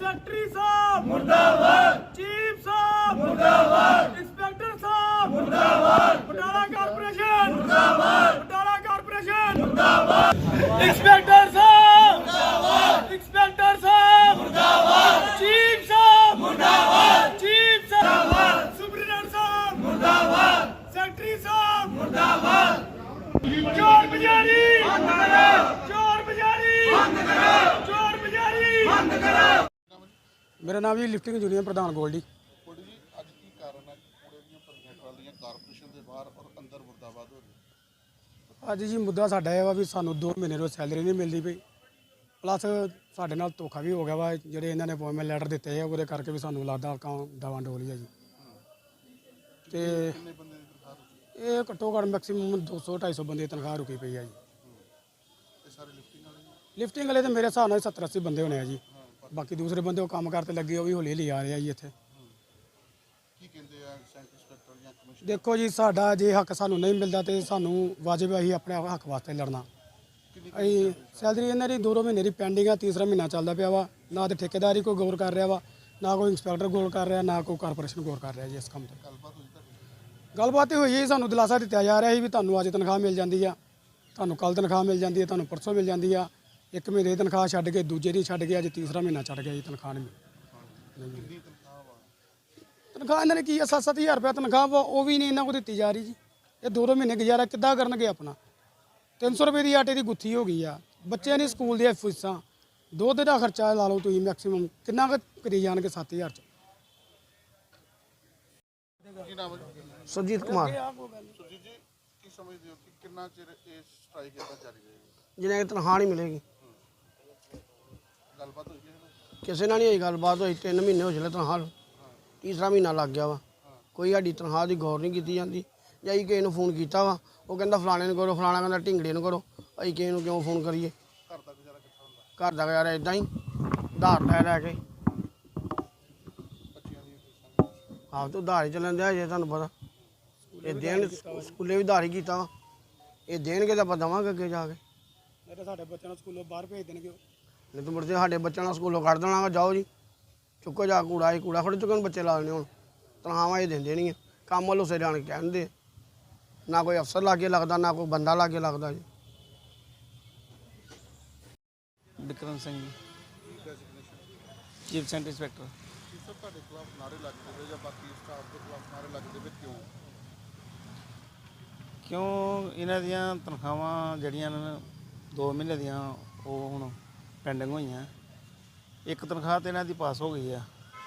Secretary ਸਾਹਿਬ, ਮੁਰਦਾਬਾਦ। Chief ਸਾਹਿਬ, ਮੁਰਦਾਬਾਦ। Inspector ਸਾਹਿਬ, ਮੁਰਦਾਬਾਦ। ਪਟਾਲਾ ਕਾਰਪੋਰੇਸ਼ਨ, ਮੁਰਦਾਬਾਦ। ਪਟਾਲਾ ਕਾਰਪੋਰੇਸ਼ਨ, ਮੁਰਦਾਬਾਦ। ਇੰਸਪੈਕਟਰ ਮੇਰਾ ਨਾਮ ਜੀ ਲਿਫਟਿੰਗ ਯੂਨੀਅਨ ਪ੍ਰਧਾਨ ਗੋਲਡੀ। ਜੀ ਅੱਜ ਕੀ ਕਾਰਨ ਹੈ? ਕਿ ਕੂੜੇ ਦੀਆਂ ਭਰੀਆਂ ਟਰਾਲੀਆਂ ਕਾਰਪੋਰੇਸ਼ਨ ਦੇ ਬਾਹਰ ਔਰ ਅੰਦਰ ਮੁਰਦਾਬਾਦ ਹੋ ਰਹੀ ਅੱਜ ਜੀ ਮੁੱਦਾ ਸਾਡਾ ਇਹ ਵਾ ਵੀ ਸਾਨੂੰ 2 ਮਹੀਨੇ ਰੋ ਸੈਲਰੀ ਨਹੀਂ ਮਿਲਦੀ ਪਈ। ਪਲੱਸ ਸਾਡੇ ਨਾਲ ਧੋਖਾ ਵੀ ਹੋ ਗਿਆ ਵਾ ਜਿਹੜੇ ਇਹਨਾਂ ਨੇ ਅਪਾਇੰਟਮੈਂਟ ਲੈਟਰ ਦਿੱਤੇ ਆ ਉਹਦੇ ਕਰਕੇ ਵੀ ਸਾਨੂੰ ਲੱਗਦਾ ਕਾਂ ਦਵਾਂ ਡੋਲੀ ਆ ਜੀ। ਤੇ ਕਿੰਨੇ ਬੰਦੇ ਦੀ ਤਨਖਾਹ ਰੁਕੀ? ਇਹ ਘੱਟੋ ਘੱਟ ਮੈਕਸਿਮਮ 200 250 ਬੰਦੇ ਦੀ ਤਨਖਾਹ ਰੁਕੀ ਪਈ ਆ ਜੀ। ਇਹ ਸਾਰੇ ਲਿਫਟਿੰਗ ਵਾਲੇ ਨੇ? ਲਿਫਟਿੰਗ ਵਾਲੇ ਤੇ ਮੇਰੇ ਹਿਸਾਬ ਨਾਲ 70 80 ਬੰਦੇ ਹੋਣੇ ਆ ਜੀ। ਬਾਕੀ ਦੂਸਰੇ ਬੰਦੇ ਉਹ ਕੰਮ ਕਰਤੇ ਲੱਗੇ ਉਹ ਵੀ ਹੌਲੀ ਹੌਲੀ ਆ ਰਹੇ ਆ ਜੀ ਇੱਥੇ। ਕੀ ਕਹਿੰਦੇ ਆ ਸੈਂਟ ਇੰਸਪੈਕਟਰ ਜਾਂ ਕਮਿਸ਼ਨ ਦੇਖੋ ਜੀ ਸਾਡਾ ਜੇ ਹੱਕ ਸਾਨੂੰ ਨਹੀਂ ਮਿਲਦਾ ਤੇ ਸਾਨੂੰ ਵਾਜਬ ਅਸੀਂ ਆਪਣੇ ਹੱਕ ਵਾਸਤੇ ਲੜਨਾ। ਅਸੀਂ ਸੈਲਰੀ ਇਹਨਾਂ ਦੀ ਦੋ ਦੋ ਮਹੀਨੇ ਦੀ ਪੈਂਡਿੰਗ ਆ ਤੀਸਰਾ ਮਹੀਨਾ ਚੱਲਦਾ ਪਿਆ ਵਾ। ਨਾ ਤੇ ਠੇਕੇਦਾਰੀ ਕੋਈ ਗੌਰ ਕਰ ਰਿਹਾ ਵਾ ਨਾ ਕੋਈ ਇੰਸਪੈਕਟਰ ਗੌਰ ਕਰ ਰਿਹਾ ਨਾ ਕੋਈ ਕਾਰਪੋਰੇਸ਼ਨ ਗੌਰ ਕਰ ਰਿਹਾ ਜੀ ਇਸ ਕੰਮ ਤੇ। ਗੱਲਬਾਤ ਹੋਈ ਹੈ ਸਾਨੂੰ ਦਿਲਾਸਾ ਦਿੱਤਾ ਜਾ ਰਿਹਾ ਸੀ ਵੀ ਤੁਹਾਨੂੰ ਅੱਜ ਤਨਖਾਹ ਮਿਲ ਜਾਂਦੀ ਆ ਤੁਹਾਨੂੰ ਕੱਲ ਤਨਖਾਹ ਮਿਲ ਜਾਂਦੀ ਹੈ ਤੁਹਾਨੂੰ ਪਰਸੋਂ ਮਿਲ ਜਾਂਦੀ ਆ। ਇੱਕ ਮਹੀਨੇ ਦੀ ਤਨਖਾਹ ਛੱਡ ਕੇ ਦੂਜੇ ਦੀ ਛੱਡ ਕੇ ਅੱਜ ਤੀਸਰਾ ਮਹੀਨਾ ਛੱਡ ਗਿਆ ਜੀ ਤਨਖਾਹ ਨਹੀਂ। ਮਿਲੀ। ਤਨਖਾਹ ਇਹਨਾਂ ਨੇ ਕੀ ਆ 7-7000 ਰੁਪਏ ਤਨਖਾਹ ਵਾ ਉਹ ਵੀ ਨਹੀਂ ਇਹਨਾਂ ਕੋਲ ਦਿੱਤੀ ਜਾ ਰਹੀ ਜੀ। ਇਹ ਦੋ ਦੋ ਮਹੀਨੇ ਗੁਜ਼ਾਰਾ ਕਿੱਦਾਂ ਕਰਨਗੇ ਆਪਣਾ? 300 ਰੁਪਏ ਦੀ ਆਟੇ ਦੀ ਗੁੱਥੀ ਹੋ ਗਈ ਆ। ਬੱਚਿਆਂ ਦੀ ਸਕੂਲ ਦੀਆਂ ਫੀਸਾਂ ਦੁੱਧ ਦਾ ਖਰਚਾ ਲਾ ਲਓ ਤੁਸੀਂ ਮੈਕਸਿਮਮ ਕਿੰਨਾ ਕੁ ਕਰੀ ਜਾਣਗੇ 7000 ਚ? ਸੁਰਜੀਤ ਕੁਮਾਰ। ਸੁਰਜੀਤ ਜੀ ਕੀ ਸਮਝਦੇ ਹੋ ਕਿ ਕਿੰਨਾ ਚਿਰ ਇਹ ਸਟ੍ਰਾਈਕ ਇਦਾਂ ਜਾਰੀ ਰਹੇਗੀ ਜਿਹਨੇ ਤਨਖਾਹ ਨਹੀਂ ਮਿਲੇਗੀ। ਗੱਲਬਾਤ ਹੋਈ? ਕਿਸੇ ਨਾਲ? ਨਹੀਂ ਹੋਈ ਗੱਲਬਾਤ ਹੋਈ 3 ਮਹੀਨੇ ਹੋ ਚਲੇ ਤਨਖਾਹ ਨੂੰ। ਤੀਸਰਾ ਮਹੀਨਾ ਲੱਗ ਗਿਆ ਵਾ। ਕੋਈ ਸਾਡੀ ਤਨਖਾਹ ਦੀ ਗੌਰ ਨਹੀਂ ਕੀਤੀ ਜਾਂਦੀ। ਜਾਂ ਅਸੀਂ ਕਿਸੇ ਨੂੰ ਫੋਨ ਕੀਤਾ ਵਾ ਉਹ ਕਹਿੰਦਾ ਫਲਾਣੇ ਨੂੰ ਕਰੋ ਫਲਾਣਾ ਕਹਿੰਦਾ ਢਿੰਗੜੇ ਨੂੰ ਕਰੋ ਅਸੀਂ ਕਿਸੇ ਨੂੰ ਕਿਉਂ ਫੋਨ ਕਰੀਏ? ਘਰ ਦਾ ਗੁਜ਼ਾਰਾ ਕਿੱਥੋਂ ਹੁੰਦਾ? ਘਰ ਦਾ ਗੁਜ਼ਾਰਾ ਇਦਾਂ ਹੀ ਉਧਾਰ ਲੈ ਲੈ ਕੇ। ਬੱਚਿਆਂ ਦੀਆਂ ਫੀਸਾਂ। ਆਪ ਤੋਂ ਉਧਾਰ ਹੀ ਚੱਲਣ ਦਿਆ ਜੇ ਤੁਹਾਨੂੰ ਪਤਾ। ਇਹ ਦੇਣ ਸਕੂਲੇ ਵੀ ਉਧਾਰ ਹੀ ਕੀਤਾ ਵਾ। ਇਹ ਦੇਣਗੇ ਤਾਂ ਆਪਾਂ ਦੇਵਾਂਗੇ ਅੱਗੇ ਜਾ ਕੇ। ਨਹੀਂ ਤਾਂ ਸਾਡੇ ਬੱਚਿਆਂ ਨੂੰ ਸਕੂਲੋਂ ਬਾਹਰ ਭੇਜ ਦੇਣਗੇ। ਉਹ। ਨਹੀਂ ਤਾਂ ਮੁੜ ਕੇ ਸਾਡੇ ਬੱਚਿਆਂ ਨਾਲ ਸਕੂਲੋਂ ਕੱਢ ਦੇਣਾ ਵਾ ਜਾਓ ਜੀ। ਚੁੱਕੋ ਜਾ ਕੂੜਾ ਹੀ ਕੂੜਾ ਖੜੇ ਚੁੱਕਣ ਬੱਚੇ ਲਾ ਲੈਣੇ ਹੁਣ। ਤਨਖਾਹਾਂ ਇਹ ਦਿੰਦੇ ਨਹੀਂ ਆ। ਕੰਮ ਵੱਲੋਂ ਸਿਰ ਆਣ ਕੇ ਕਹਿੰਦੇ ਨਾ ਕੋਈ ਅਫਸਰ ਲਾਗੇ ਲੱਗਦਾ ਨਾ ਕੋਈ ਬੰਦਾ ਲਾਗੇ ਲੱਗਦਾ ਜੀ। ਵਿਕਰਮ ਸਿੰਘ ਜੀ। ਕੀ ਡੈਸਿਗਨੇਸ਼ਨ ਚੀਫ ਸੈਂਟ ਇੰਸਪੈਕਟਰ। ਕੀ ਸਭ ਤੁਹਾਡੇ ਖਿਲਾਫ ਨਾਰੇ ਲੱਗਦੇ ਵੇ ਜਾਂ ਬਾਕੀ ਸਟਾਫ ਦੇ ਖਿਲਾਫ ਨਾਰੇ ਲੱਗਦੇ ਵੇ ਕਿਉਂ? ਕਿਉਂ ਇਹਨਾਂ ਦੀਆਂ ਤਨਖਾਹਾਂ ਜਿਹੜੀਆਂ ਨੇ 2 ਮਹੀਨੇ ਦੀਆਂ ਉਹ ਹੁਣ ਪੈਂਡਿੰਗ ਹੋਈਆਂ। ਇੱਕ ਤਨਖਾਹ ਤੇ ਇਹਨਾਂ ਦੀ ਪਾਸ ਹੋ ਗਈ ਆ।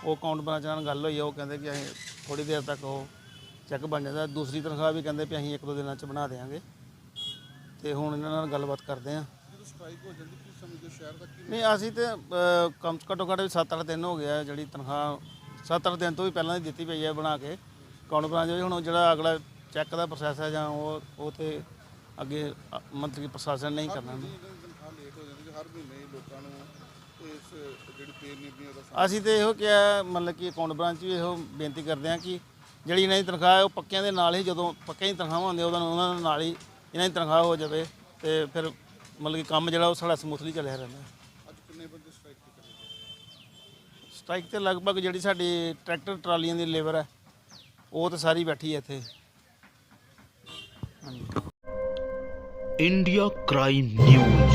ਉਹ ਅਕਾਊਂਟ ਬ੍ਰਾਂਚ ਨਾਲ ਗੱਲ ਹੋਈ ਆ ਉਹ ਕਹਿੰਦੇ ਕਿ ਅਸੀਂ ਥੋੜੀ ਦੇਰ ਤੱਕ ਉਹ ਚੈੱਕ ਬਣ ਜਾਂਦਾ। ਦੂਸਰੀ ਤਨਖਾਹ ਵੀ ਕਹਿੰਦੇ ਵੀ ਅਸੀਂ ਇੱਕ ਦੋ ਦਿਨਾਂ ਚ ਬਣਾ ਦੇਵਾਂਗੇ ਤੇ ਹੁਣ ਇਹਨਾਂ ਨਾਲ ਗੱਲਬਾਤ ਕਰਦੇ ਆ। ਸਟ੍ਰਾਈਕ ਹੋ ਜਾਂਦੀ ਕੀ ਸਮਝਦੇ ਸ਼ਹਿਰ ਦਾ ਕੀ ਨਹੀਂ ਅਸੀਂ ਤੇ ਅਹ, ਕਮ ਘੱਟੋ ਘੱਟ ਵੀ 7-8 ਦਿਨ ਹੋ ਗਿਆ ਜਿਹੜੀ ਤਨਖਾਹ। 7-8 ਦਿਨ ਤੋਂ ਵੀ ਪਹਿਲਾਂ ਦੀ ਦਿੱਤੀ ਪਈ ਹੈ ਬਣਾ ਕੇ। ਅਕਾਊਂਟ ਬ੍ਰਾਂਚ ਜੋ ਹੁਣ ਜਿਹੜਾ ਅਗਲਾ ਚੈੱਕ ਦਾ ਪ੍ਰੋਸੈਸ ਹੈ ਜਾਂ ਉਹ ਉਹ ਤੇ ਅੱਗੇ ਅ, ਮੰਤਰੀ ਪ੍ਰਸ਼ਾਸਨ ਨਹੀਂ ਕਰਨਾ। ਹਰ ਮਹੀਨੇ ਹੀ ਲੋਕਾਂ ਨੂੰ ਇਸ ਜਿਹੜੀ ਪੇ ਨਹੀਂ ਵੀ ਉਹਦਾ ਅਸੀਂ ਤੇ ਇਹੋ ਕਿਹਾ ਮਤਲਬ ਕਿ ਅਕਾਊਂਟ ਬ੍ਰਾਂਚ ਵੀ ਇਹੋ ਬੇਨਤੀ ਕਰਦੇ ਹਾਂ ਕਿ ਜਿਹੜੀ ਇਹਨਾਂ ਦੀ ਤਨਖਾਹ ਹੈ ਉਹ ਪੱਕਿਆਂ ਦੇ ਨਾਲ ਹੀ ਜਦੋਂ ਪੱਕਿਆਂ ਦੀ ਤਨਖਾਹਾਂ ਹੁੰਦੀਆਂ ਉਹਨਾਂ ਉਹਨਾਂ ਦੇ ਨਾਲ ਹੀ ਇਹਨਾਂ ਦੀ ਤਨਖਾਹ ਹੋ ਜਾਵੇ ਤੇ ਫਿਰ ਮਤਲਬ ਕਿ ਕੰਮ ਜਿਹੜਾ ਉਹ ਸਾਡਾ ਸਮੂਥਲੀ ਚੱਲਿਆ ਰਹਿੰਦਾ ਅੱਜ ਕਿੰਨੇ ਬੰਦੇ ਸਟ੍ਰਾਈਕ ਕੀਤੇ ਨੇ? ਸਟ੍ਰਾਈਕ ਤੇ ਲਗਭਗ ਜਿਹੜੀ ਸਾਡੀ ਟਰੈਕਟਰ ਟਰਾਲੀਆਂ ਦੀ ਲੇਬਰ ਹੈ ਉਹ ਤੇ ਸਾਰੀ ਬੈਠੀ ਹੈ ਇੱਥੇ ਹਾਂਜੀ इंडिया क्राइम न्यूज